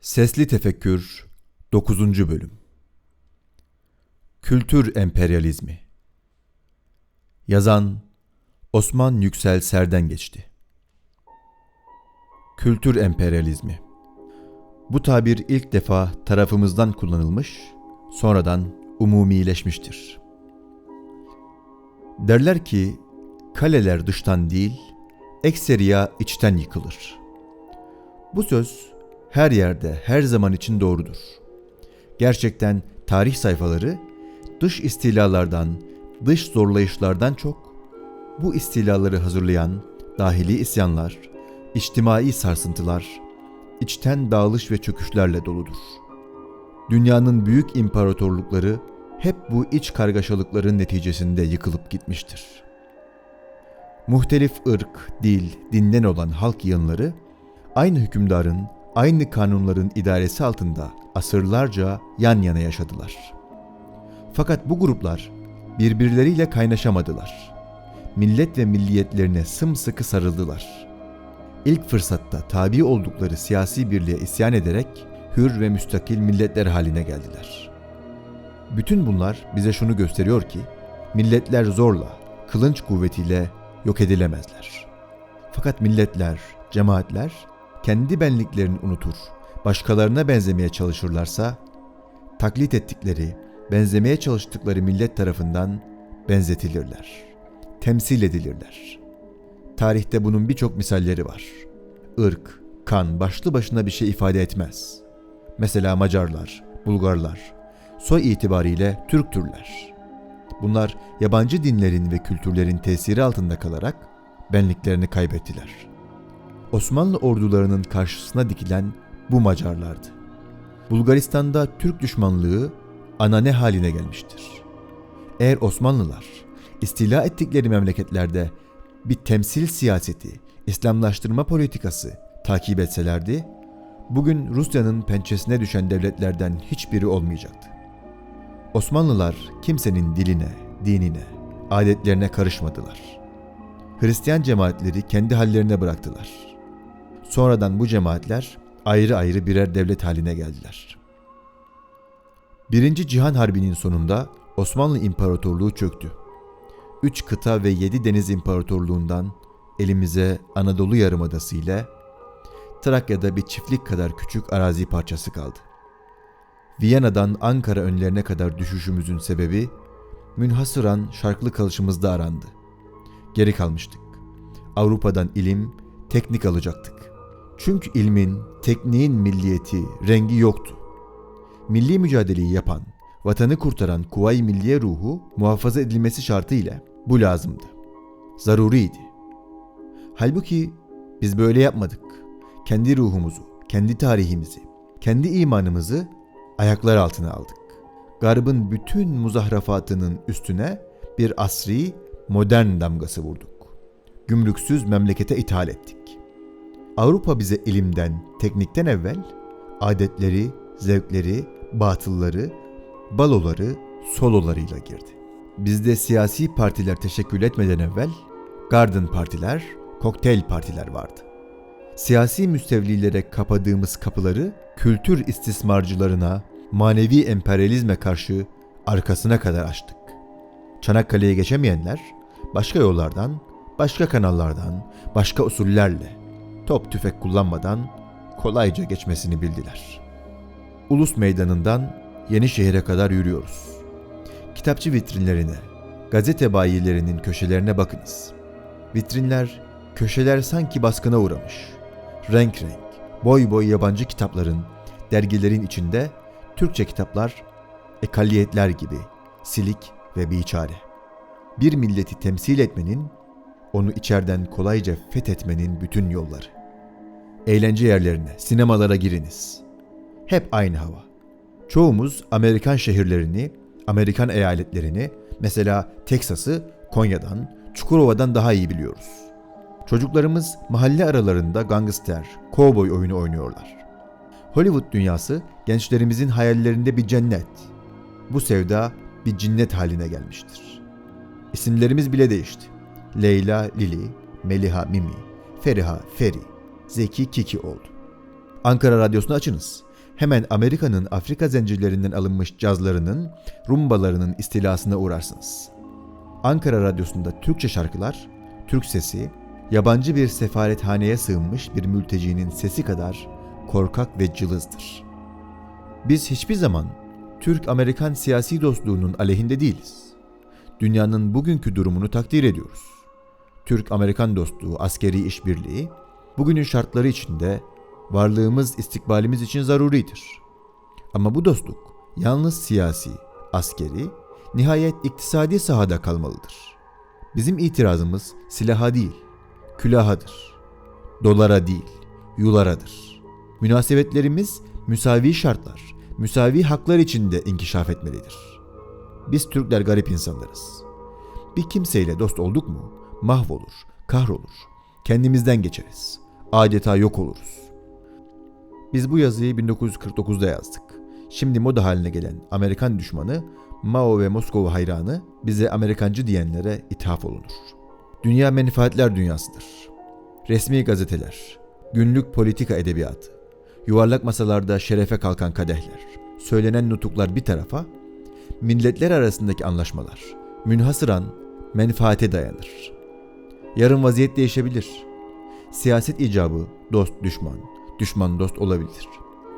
Sesli Tefekkür 9. Bölüm Kültür Emperyalizmi Yazan Osman Yüksel Serden geçti. Kültür Emperyalizmi Bu tabir ilk defa tarafımızdan kullanılmış, sonradan umumileşmiştir. Derler ki, kaleler dıştan değil, ekseriya içten yıkılır. Bu söz her yerde, her zaman için doğrudur. Gerçekten tarih sayfaları dış istilalardan, dış zorlayışlardan çok bu istilaları hazırlayan dahili isyanlar, içtimai sarsıntılar, içten dağılış ve çöküşlerle doludur. Dünyanın büyük imparatorlukları hep bu iç kargaşalıkların neticesinde yıkılıp gitmiştir. Muhtelif ırk, dil, dinden olan halk yığınları aynı hükümdarın aynı kanunların idaresi altında asırlarca yan yana yaşadılar. Fakat bu gruplar birbirleriyle kaynaşamadılar. Millet ve milliyetlerine sımsıkı sarıldılar. İlk fırsatta tabi oldukları siyasi birliğe isyan ederek hür ve müstakil milletler haline geldiler. Bütün bunlar bize şunu gösteriyor ki milletler zorla, kılınç kuvvetiyle yok edilemezler. Fakat milletler, cemaatler kendi benliklerini unutur, başkalarına benzemeye çalışırlarsa, taklit ettikleri, benzemeye çalıştıkları millet tarafından benzetilirler, temsil edilirler. Tarihte bunun birçok misalleri var. Irk, kan başlı başına bir şey ifade etmez. Mesela Macarlar, Bulgarlar, soy itibariyle Türktürler. Bunlar yabancı dinlerin ve kültürlerin tesiri altında kalarak benliklerini kaybettiler.'' Osmanlı ordularının karşısına dikilen bu Macarlardı. Bulgaristan'da Türk düşmanlığı anane haline gelmiştir. Eğer Osmanlılar istila ettikleri memleketlerde bir temsil siyaseti, İslamlaştırma politikası takip etselerdi, bugün Rusya'nın pençesine düşen devletlerden hiçbiri olmayacaktı. Osmanlılar kimsenin diline, dinine, adetlerine karışmadılar. Hristiyan cemaatleri kendi hallerine bıraktılar. Sonradan bu cemaatler ayrı ayrı birer devlet haline geldiler. Birinci Cihan Harbi'nin sonunda Osmanlı İmparatorluğu çöktü. Üç kıta ve yedi deniz imparatorluğundan elimize Anadolu Yarımadası ile Trakya'da bir çiftlik kadar küçük arazi parçası kaldı. Viyana'dan Ankara önlerine kadar düşüşümüzün sebebi münhasıran şarklı kalışımızda arandı. Geri kalmıştık. Avrupa'dan ilim, teknik alacaktık. Çünkü ilmin, tekniğin milliyeti, rengi yoktu. Milli mücadeleyi yapan, vatanı kurtaran Kuvayi Milliye ruhu muhafaza edilmesi şartıyla bu lazımdı. Zaruriydi. Halbuki biz böyle yapmadık. Kendi ruhumuzu, kendi tarihimizi, kendi imanımızı ayaklar altına aldık. Garbın bütün muzahrafatının üstüne bir asri, modern damgası vurduk. Gümrüksüz memlekete ithal ettik. Avrupa bize ilimden, teknikten evvel adetleri, zevkleri, batılları, baloları, sololarıyla girdi. Bizde siyasi partiler teşekkül etmeden evvel garden partiler, kokteyl partiler vardı. Siyasi müstevlilere kapadığımız kapıları kültür istismarcılarına, manevi emperyalizme karşı arkasına kadar açtık. Çanakkale'ye geçemeyenler başka yollardan, başka kanallardan, başka usullerle top tüfek kullanmadan kolayca geçmesini bildiler. Ulus meydanından Yenişehir'e kadar yürüyoruz. Kitapçı vitrinlerine, gazete bayilerinin köşelerine bakınız. Vitrinler, köşeler sanki baskına uğramış. Renk renk, boy boy yabancı kitapların, dergilerin içinde Türkçe kitaplar, ekalliyetler gibi silik ve biçare. Bir milleti temsil etmenin, onu içerden kolayca fethetmenin bütün yolları. Eğlence yerlerine, sinemalara giriniz. Hep aynı hava. Çoğumuz Amerikan şehirlerini, Amerikan eyaletlerini, mesela Teksas'ı Konya'dan, Çukurova'dan daha iyi biliyoruz. Çocuklarımız mahalle aralarında gangster, kovboy oyunu oynuyorlar. Hollywood dünyası gençlerimizin hayallerinde bir cennet. Bu sevda bir cinnet haline gelmiştir. İsimlerimiz bile değişti. Leyla Lili, Meliha Mimi, Feriha Feri, Zeki Kiki oldu. Ankara Radyosu'nu açınız. hemen Amerika'nın Afrika zincirlerinden alınmış cazlarının, rumbalarının istilasına uğrarsınız. Ankara Radyosu'nda Türkçe şarkılar, Türk sesi, yabancı bir sefarethaneye sığınmış bir mültecinin sesi kadar korkak ve cılızdır. Biz hiçbir zaman Türk-Amerikan siyasi dostluğunun aleyhinde değiliz. Dünyanın bugünkü durumunu takdir ediyoruz. Türk-Amerikan dostluğu, askeri işbirliği, bugünün şartları içinde varlığımız, istikbalimiz için zaruridir. Ama bu dostluk yalnız siyasi, askeri, nihayet iktisadi sahada kalmalıdır. Bizim itirazımız silaha değil, külahadır. Dolara değil, yularadır. Münasebetlerimiz müsavi şartlar, müsavi haklar içinde inkişaf etmelidir. Biz Türkler garip insanlarız. Bir kimseyle dost olduk mu mahvolur, kahrolur, kendimizden geçeriz, adeta yok oluruz. Biz bu yazıyı 1949'da yazdık. Şimdi moda haline gelen Amerikan düşmanı, Mao ve Moskova hayranı bize Amerikancı diyenlere ithaf olunur. Dünya menfaatler dünyasıdır. Resmi gazeteler, günlük politika edebiyatı, yuvarlak masalarda şerefe kalkan kadehler, söylenen nutuklar bir tarafa, milletler arasındaki anlaşmalar münhasıran menfaate dayanır. Yarın vaziyet değişebilir. Siyaset icabı dost düşman, düşman dost olabilir.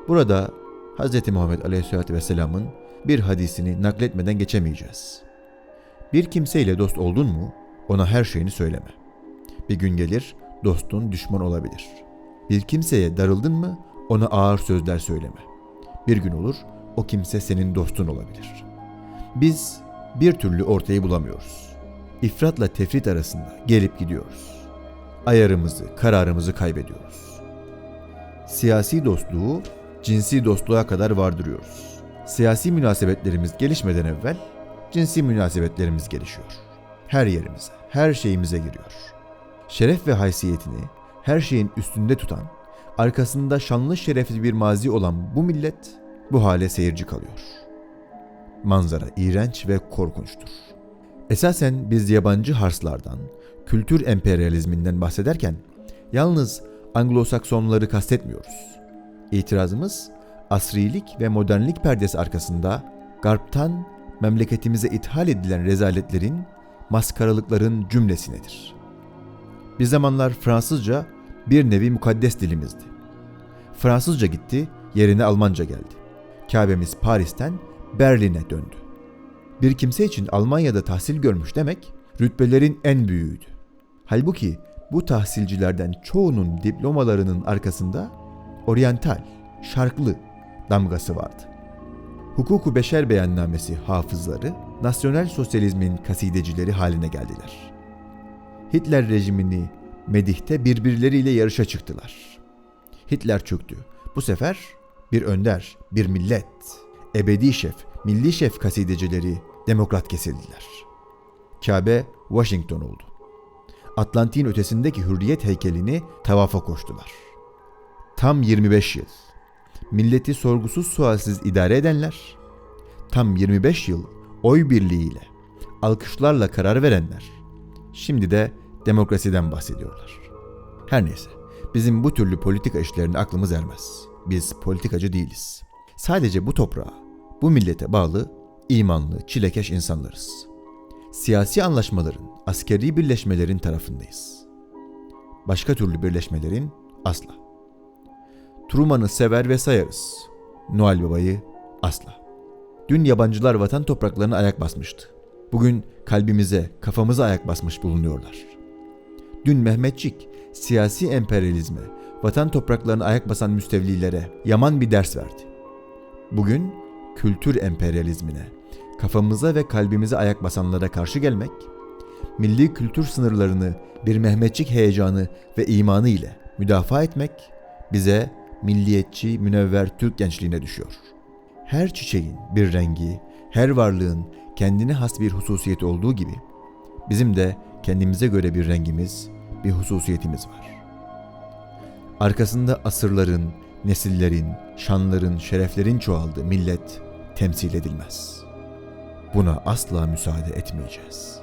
Burada Hz. Muhammed Aleyhisselatü Vesselam'ın bir hadisini nakletmeden geçemeyeceğiz. Bir kimseyle dost oldun mu ona her şeyini söyleme. Bir gün gelir dostun düşman olabilir. Bir kimseye darıldın mı ona ağır sözler söyleme. Bir gün olur o kimse senin dostun olabilir. Biz bir türlü ortayı bulamıyoruz. İfratla tefrit arasında gelip gidiyoruz. Ayarımızı, kararımızı kaybediyoruz. Siyasi dostluğu cinsi dostluğa kadar vardırıyoruz. Siyasi münasebetlerimiz gelişmeden evvel cinsi münasebetlerimiz gelişiyor. Her yerimize, her şeyimize giriyor. Şeref ve haysiyetini her şeyin üstünde tutan, arkasında şanlı şerefli bir mazi olan bu millet bu hale seyirci kalıyor. Manzara iğrenç ve korkunçtur. Esasen biz yabancı harslardan, kültür emperyalizminden bahsederken yalnız Anglo-Saksonları kastetmiyoruz. İtirazımız asrilik ve modernlik perdesi arkasında Garp'tan memleketimize ithal edilen rezaletlerin, maskaralıkların cümlesinedir. Bir zamanlar Fransızca bir nevi mukaddes dilimizdi. Fransızca gitti, yerine Almanca geldi. Kabe'miz Paris'ten Berlin'e döndü. Bir kimse için Almanya'da tahsil görmüş demek rütbelerin en büyüğüydü. Halbuki bu tahsilcilerden çoğunun diplomalarının arkasında oryantal, şarklı damgası vardı. Hukuku Beşer Beyannamesi hafızları, nasyonel sosyalizmin kasidecileri haline geldiler. Hitler rejimini medihte birbirleriyle yarışa çıktılar. Hitler çöktü. Bu sefer bir önder, bir millet, ebedi şef, milli şef kasidecileri demokrat kesildiler. Kabe Washington oldu. Atlantik'in ötesindeki hürriyet heykelini tavafa koştular. Tam 25 yıl. Milleti sorgusuz sualsiz idare edenler, tam 25 yıl oy birliğiyle, alkışlarla karar verenler, şimdi de demokrasiden bahsediyorlar. Her neyse, bizim bu türlü politika işlerine aklımız ermez. Biz politikacı değiliz. Sadece bu toprağa, bu millete bağlı, imanlı, çilekeş insanlarız. Siyasi anlaşmaların, askeri birleşmelerin tarafındayız. Başka türlü birleşmelerin asla. Truman'ı sever ve sayarız. Noel Baba'yı asla. Dün yabancılar vatan topraklarına ayak basmıştı. Bugün kalbimize, kafamıza ayak basmış bulunuyorlar. Dün Mehmetçik siyasi emperyalizme, vatan topraklarına ayak basan müstevlilere yaman bir ders verdi. Bugün kültür emperyalizmine, kafamıza ve kalbimize ayak basanlara karşı gelmek, milli kültür sınırlarını bir Mehmetçik heyecanı ve imanı ile müdafaa etmek bize milliyetçi, münevver Türk gençliğine düşüyor. Her çiçeğin bir rengi, her varlığın kendine has bir hususiyeti olduğu gibi bizim de kendimize göre bir rengimiz, bir hususiyetimiz var. Arkasında asırların, nesillerin, şanların, şereflerin çoğaldığı millet temsil edilmez. Buna asla müsaade etmeyeceğiz.''